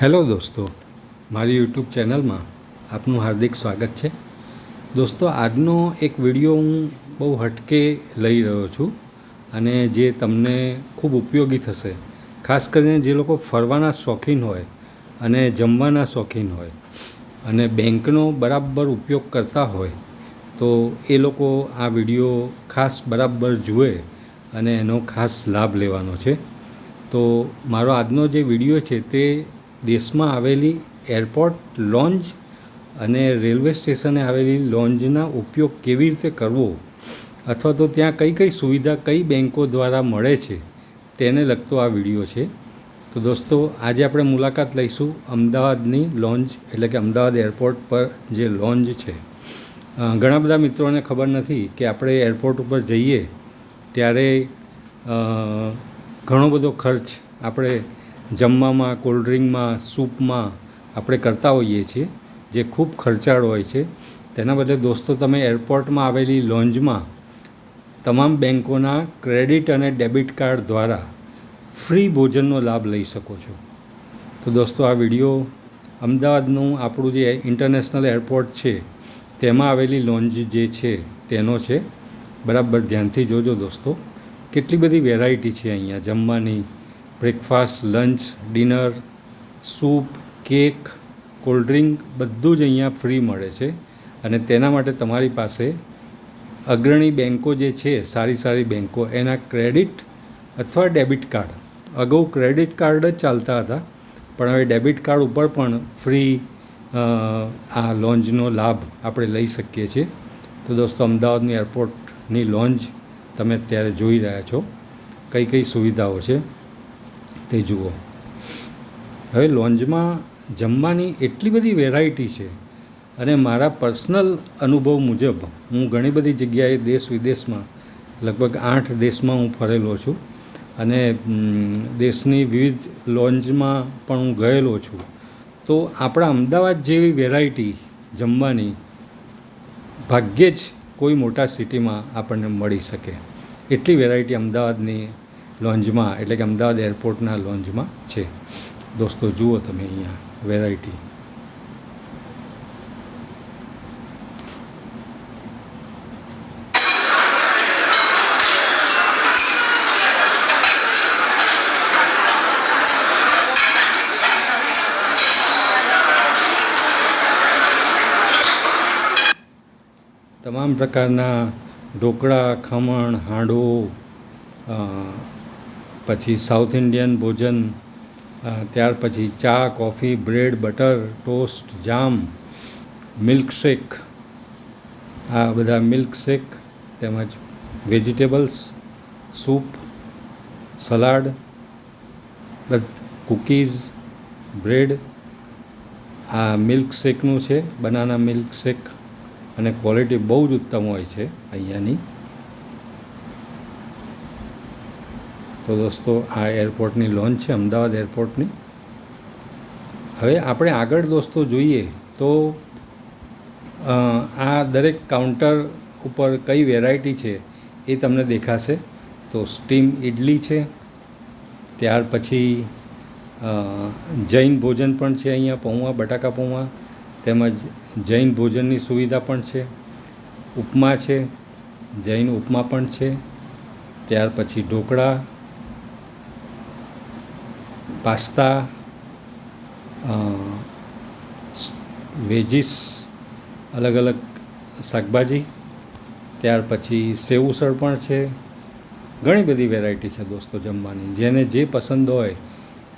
Hello દોસ્તો, મારી YouTube ચેનલમાં આપનું હાર્દિક સ્વાગત છે. દોસ્તો, આજનો એક વીડિયો હું બહુ હટકે લઈ રહ્યો છું અને જે તમને ખૂબ ઉપયોગી થશે. ખાસ કરીને જે લોકો ફરવાના શોખીન હોય અને જમવાના શોખીન હોય અને બેંકનો બરાબર ઉપયોગ કરતા હોય, તો એ લોકો આ વીડિયો ખાસ બરાબર જુએ અને એનો ખાસ લાભ લેવાનો છે. તો મારો આજનો જે વીડિયો છે તે દેશમાં આવેલી એરપોર્ટ, લોન્જ અને રેલવે સ્ટેશને આવેલી લોન્જના ઉપયોગ કેવી રીતે કરવો? અથવા તો ત્યાં કઈ કઈ સુવિધા કઈ બેન્કો દ્વારા મળે છે? તેને લગતો આ વીડિયો છે. તો દોસ્તો, આજે આપણે મુલાકાત લઈશું અમદાવાદની લોન્જ, એટલે કે અમદાવાદ એરપોર્ટ પર જે લોન્જ છે. ઘણા બધા મિત્રોને ખબર નથી કે આપણે એરપોર્ટ ઉપર જઈએ ત્યારે ઘણો બધો ખર્ચ આપણે જમવામાં કોલ્ડ ડ્રિંકમાં સૂપમાં આપણે કરતા હોઈએ છીએ, જે ખૂબ ખર્ચાળ હોય છે. તેના બદલે દોસ્તો, તમે એરપોર્ટમાં આવેલી લોન્જમાં તમામ બેન્કોના ક્રેડિટ અને ડેબિટ કાર્ડ દ્વારા ફ્રી ભોજનનો લાભ લઈ શકો છો. તો દોસ્તો, આ વીડિયો અમદાવાદનું આપણું જે ઇન્ટરનેશનલ એરપોર્ટ છે, તેમાં આવેલી લોન્જ જે છે, તેનો છે. બરાબર ધ્યાનથી જોજો દોસ્તો. કેટલી બધી વેરાયટી છે અહીંયા, જમવાની breakfast, lunch, dinner, soup, cake, cold drink બધું જ અહીંયા ફ્રી મળે છે. અને તેના માટે તમારી પાસે અગ્રણી બેન્કો જે છે, સારી સારી બેન્કો એના ક્રેડિટ અથવા ડેબિટ કાર્ડ. અગાઉ ક્રેડિટ કાર્ડ જ ચાલતા હતા, પણ હવે ડેબિટ કાર્ડ ઉપર પણ ફ્રી આ લોન્જનો લાભ આપણે લઈ શકીએ છીએ. તો દોસ્તો, અમદાવાદની એરપોર્ટની લોન્જ તમે અત્યારે જોઈ રહ્યા છો. કઈ કઈ સુવિધાઓ છે? તે જુઓ. હવે લોન્જમાં જમવાની એટલી બધી વેરાયટી છે અને મારા પર્સનલ અનુભવ મુજબ હું ઘણી બધી જગ્યાએ દેશ વિદેશમાં, લગભગ આઠ દેશમાં હું ફરેલો છું અને દેશની વિવિધ લોન્જમાં પણ હું ગયેલો છું. તો આપણા અમદાવાદ જેવી વેરાયટી જમવાની ભાગ્યે જ કોઈ મોટા સિટીમાં આપણને મળી શકે. એટલી વેરાયટી અમદાવાદની લોન્જમાં એટલે કે અમદાવાદ એરપોર્ટના લોન્જમાં છે. દોસ્તો જુઓ તમે અહીંયા વેરાયટી તમામ પ્રકારના ઢોકળા ખમણ હાંડવો અ, પછી સાઉથ ઇન્ડિયન ભોજન ત્યાર પછી ચા, coffee, bread, butter, toast, jam, milkshake. આ બધા મિલ્કશેક, તેમજ vegetables, soup, salad cookies, bread. આ મિલ્કશેકનું છે, બનાના મિલ્કશેક. અને ક્વોલિટી બહુ જ ઉત્તમ હોય છે અહીંયાની. તો દોસ્તો, આ એરપોર્ટની લોન્ચ છે, અમદાવાદ એરપોર્ટની. હવે આપણે આગળ દોસ્તો જોઈએ તો આ દરેક કાઉન્ટર ઉપર કઈ વેરાયટી છે એ તમને દેખાશે. તો સ્ટીમ ઇડલી છે, ત્યાર પછી જૈન ભોજન પણ છે અહીંયા, પૌવા, બટાકા પૌવા, તેમજ જૈન ભોજનની સુવિધા પણ છે. ઉપમા છે, જૈન ઉપમા પણ છે. ત્યાર પછી ઢોકળા પાસ્તા વેજીસ અલગ અલગ શાકભાજી, ત્યાર પછી સેવઉસળ પણ છે. ઘણી બધી વેરાયટી છે દોસ્તો જમવાની. જેને જે પસંદ હોય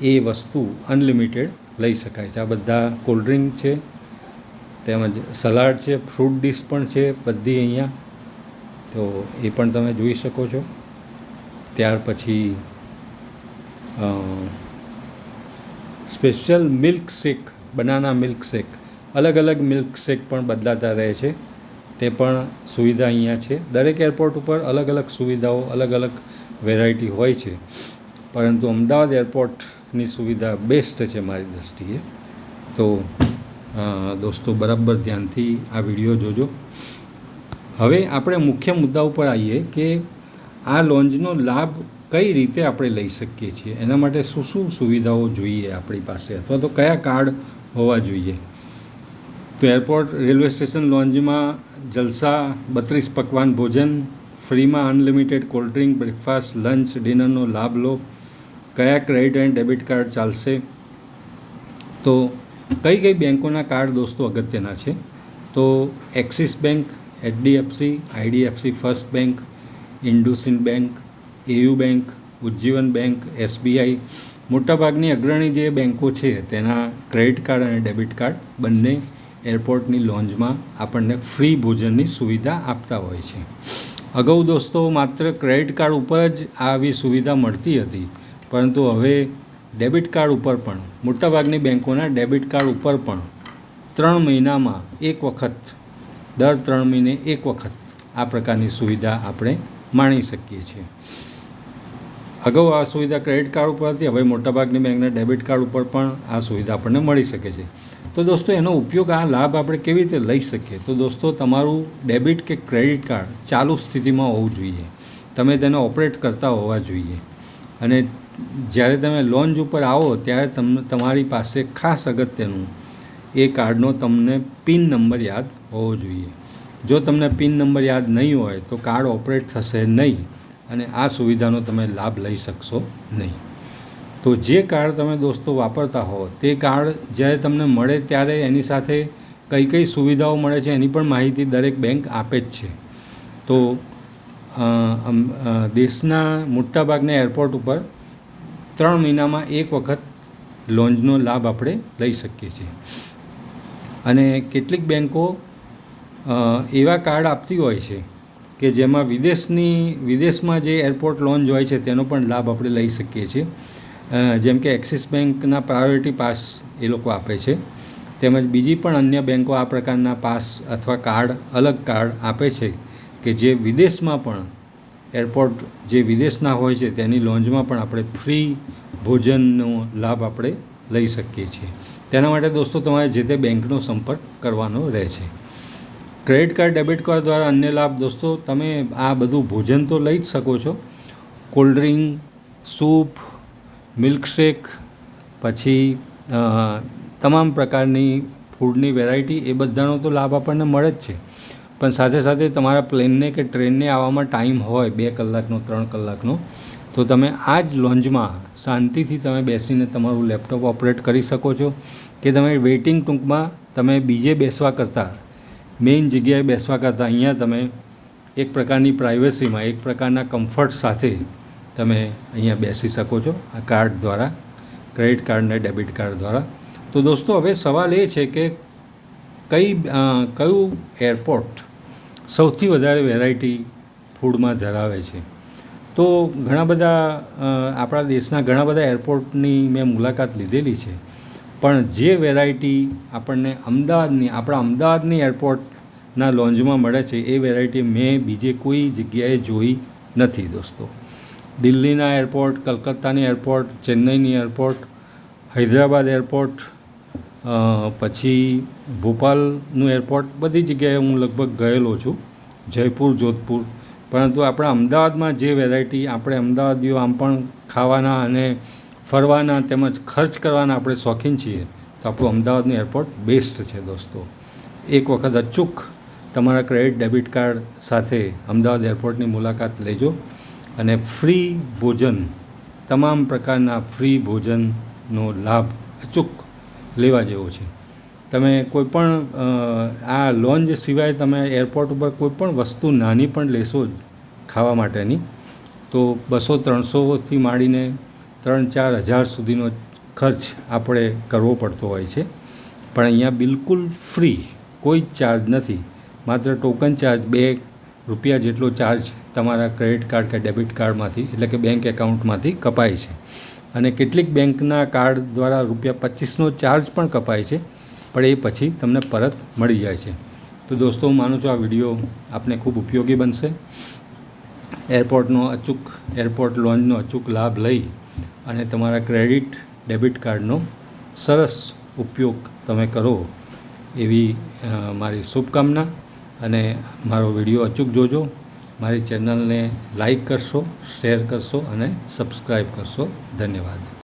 એ વસ્તુ અનલિમિટેડ લઈ શકાય છે. આ બધા કોલ્ડ ડ્રિંક છે, તેમજ સલાડ છે ફ્રૂટ ડીશ પણ છે બધી અહીંયા. તો એ પણ તમે જોઈ શકો છો. ત્યાર પછી special milk shake banana milk shake અલગ અલગ મિલ્ક શેક પણ બદલાતા રહે છે. તે પણ સુવિધા અહીંયા છે. દરેક એરપોર્ટ ઉપર અલગ અલગ સુવિધાઓ અલગ અલગ વેરાયટી હોય છે. પરંતુ અમદાવાદ એરપોર્ટની સુવિધા બેસ્ટ છે મારી દૃષ્ટિએ તો દોસ્તો, બરાબર ધ્યાનથી આ વીડિયો જોજો. હવે આપણે મુખ્ય મુદ્દા ઉપર આવીએ કે આ લોન્જનો લાભ કઈ રીતે આપણે લઈ શકીએ છીએ? એના માટે શું શું સુવિધાઓ જોઈએ આપણી પાસે? અથવા તો કયા કાર્ડ હોવા જોઈએ? તો એરપોર્ટ, રેલવે સ્ટેશન, લોન્જમાં જલસા, બત્રીસ પકવાન ભોજન, ફ્રીમાં unlimited cold drink, breakfast, lunch, ડિનરનો લાભ લો. કયા ક્રેડિટ એન્ડ ડેબિટ કાર્ડ ચાલશે? તો કઈ કઈ બેંકોના કાર્ડ દોસ્તો અગત્યના છે? તો Axis bank, HDFC, IDFC first bank, IndusInd bank AU bank, Ujjivan bank, SBI, મોટાભાગની અગ્રણી જે બેંકો છે તેના ક્રેડિટ કાર્ડ અને ડેબિટ કાર્ડ બંને એરપોર્ટની લોન્જમાં આપણને ફ્રી ભોજનની સુવિધા આપતા હોય છે. અગાઉ દોસ્તો માત્ર ક્રેડિટ કાર્ડ ઉપર જ આવી સુવિધા મળતી હતી, પરંતુ હવે ડેબિટ કાર્ડ ઉપર પણ, મોટાભાગની બેંકોના ડેબિટ કાર્ડ ઉપર પણ ત્રણ મહિનામાં એક વખત, દર ત્રણ મહિને એક વખત આ પ્રકારની સુવિધા આપણે માણી શકીએ છીએ. અગાઉ આ સુવિધા ક્રેડિટ કાર્ડ ઉપર હતી, હવે મોટાભાગની બેંકના ડેબિટ કાર્ડ ઉપર પણ આ સુવિધા આપણને મળી શકે છે. તો દોસ્તો, એનો ઉપયોગ, આ લાભ આપણે કેવી રીતે લઈ શકીએ? તો દોસ્તો, તમારું ડેબિટ કે ક્રેડિટ કાર્ડ ચાલુ સ્થિતિમાં હોવું જોઈએ. તમે તેને ઓપરેટ કરતા હોવા જોઈએ. અને જ્યારે તમે લોન્જ ઉપર આવો, ત્યારે તમને તમારી પાસે ખાસ અગત્યનું એ કાર્ડનો તમને પિન નંબર યાદ હોવો જોઈએ. જો તમને પિન નંબર યાદ નહીં હોય, તો કાર્ડ ઓપરેટ થશે નહીં. અને આ સુવિધાનો તમે લાભ લઈ શકશો નહીં. તો જે કાર્ડ તમે દોસ્તો વાપરતા હો, તે કાર્ડ જ્યારે તમને મળે ત્યારે એની સાથે કઈ કઈ સુવિધાઓ મળે છે એની પણ માહિતી દરેક બેંક આપે જ છે. તો દેશના મોટાભાગના એરપોર્ટ ઉપર ત્રણ મહિનામાં એક વખત લોન્જનો લાભ આપણે લઈ શકીએ છીએ. અને કેટલીક બેન્કો એવા કાર્ડ આપતી હોય છે કે જેમાં વિદેશની, વિદેશમાં જે એરપોર્ટ લોન્જ હોય છે, તેનો પણ લાભ આપણે લઈ શકીએ છીએ. જેમ કે એક્સિસ બેંકના પ્રાયોરિટી પાસ એ લોકો આપે છે. તેમજ બીજી પણ અન્ય બેંકો આ પ્રકારના પાસ અથવા કાર્ડ, અલગ કાર્ડ આપે છે કે જે વિદેશમાં પણ એરપોર્ટ જે વિદેશના હોય છે, તેની લોન્જમાં પણ આપણે ફ્રી ભોજનનો લાભ આપણે લઈ શકીએ છીએ. તેના માટે દોસ્તો, તમારે જે તે બેંકનો સંપર્ક કરવાનો રહે છે. ક્રેડિટ કાર્ડ, ડેબિટ કાર્ડ દ્વારા અન્ય લાભ. દોસ્તો, તમે આ બધું ભોજન તો લઈ જ શકો છો. કોલ્ડ ડ્રિંક, સૂપ, મિલ્કશેક, પછી તમામ પ્રકારની ફૂડની વેરાયટી, એ બધાનો તો લાભ આપણને મળે જ છે. પણ સાથે સાથે તમારા પ્લેનને કે ટ્રેનને આવવામાં ટાઈમ હોય, બે કલાકનો, ત્રણ કલાકનો, તો તમે આ જ લોન્જમાં શાંતિથી તમે બેસીને તમારું લેપટોપ ઓપરેટ કરી શકો છો. કે તમે વેઇટિંગ ટૂંકમાં તમે બીજે બેસવા કરતાં મેઇન જગ્યાએ બેસવા કરતાં અહીંયા તમે એક પ્રકારની પ્રાઇવસીમાં એક પ્રકારના કમ્ફર્ટ સાથે તમે અહીંયા બેસી શકો છો આ કાર્ડ દ્વારા ક્રેડિટ કાર્ડ ને ડેબિટ કાર્ડ દ્વારા. તો દોસ્તો, હવે સવાલ એ છે કે કઈ કયું એરપોર્ટ સૌથી વધારે વેરાયટી ફૂડમાં ધરાવે છે? તો ઘણા બધા આપણા દેશના ઘણા બધા એરપોર્ટની મેં મુલાકાત લીધેલી છે. પણ જે વેરાયટી આપણને અમદાવાદની, આપણા અમદાવાદની એરપોર્ટના લોન્જમાં મળે છે, એ વેરાયટી મેં બીજે કોઈ જગ્યાએ જોઈ નથી દોસ્તો. દિલ્હીના એરપોર્ટ કલકત્તાની એરપોર્ટ ચેન્નઈની એરપોર્ટ હૈદરાબાદ એરપોર્ટ પછી ભોપાલનું એરપોર્ટ બધી જગ્યાએ હું લગભગ ગયેલો છું, જયપુર, જોધપુર. પરંતુ આપણા અમદાવાદમાં જે વેરાયટી આપણે અમદાવાદીઓ આમ પણ ખાવાના અને ફરવાના તેમજ ખર્ચ કરવાના આપણે શોખીન છીએ, તો આપણું અમદાવાદનું એરપોર્ટ બેસ્ટ છે દોસ્તો. એક વખત અચૂક તમારા ક્રેડિટ, ડેબિટ કાર્ડ સાથે અમદાવાદ એરપોર્ટની મુલાકાત લેજો અને ફ્રી ભોજન, તમામ પ્રકારના ફ્રી ભોજનનો લાભ અચૂક લેવા જેવો છે. તમે કોઈપણ આ લોન્જ સિવાય તમે એરપોર્ટ ઉપર કોઈપણ વસ્તુ નાની પણ લેશો જ ખાવા માટેની, તો બસો ત્રણસોથી માંડીને ત્રણ ચાર હજાર સુધીનો ખર્ચ આપણે કરવો પડતો હોય છે. પણ અહીંયા બિલકુલ ફ્રી કોઈ ચાર્જ નથી. માત્ર ટોકન ચાર્જ બે રૂપિયા જેટલો ચાર્જ તમારા ક્રેડિટ કાર્ડ કે ડેબિટ કાર્ડમાંથી એટલે કે બેંક એકાઉન્ટમાંથી કપાય છે. અને કેટલીક બેંકના કાર્ડ દ્વારા રૂપિયા પચીસનો ચાર્જ પણ કપાય છે. પણ એ પછી તમને પરત મળી જાય છે. તો દોસ્તો, હું માનું છું આ વીડિયો આપને ખૂબ ઉપયોગી બનશે. એરપોર્ટનો અચૂક, એરપોર્ટ લોન્જનો અચૂક લાભ લઈ અને તમારા ક્રેડિટ, ડેબિટ કાર્ડનો સરસ ઉપયોગ તમે કરો એવી મારી શુભકામના અને મારો વીડિયો અચૂક જોજો. મારી ચેનલને લાઈક કરશો, શેર કરશો અને સબસ્ક્રાઈબ કરશો. ધન્યવાદ.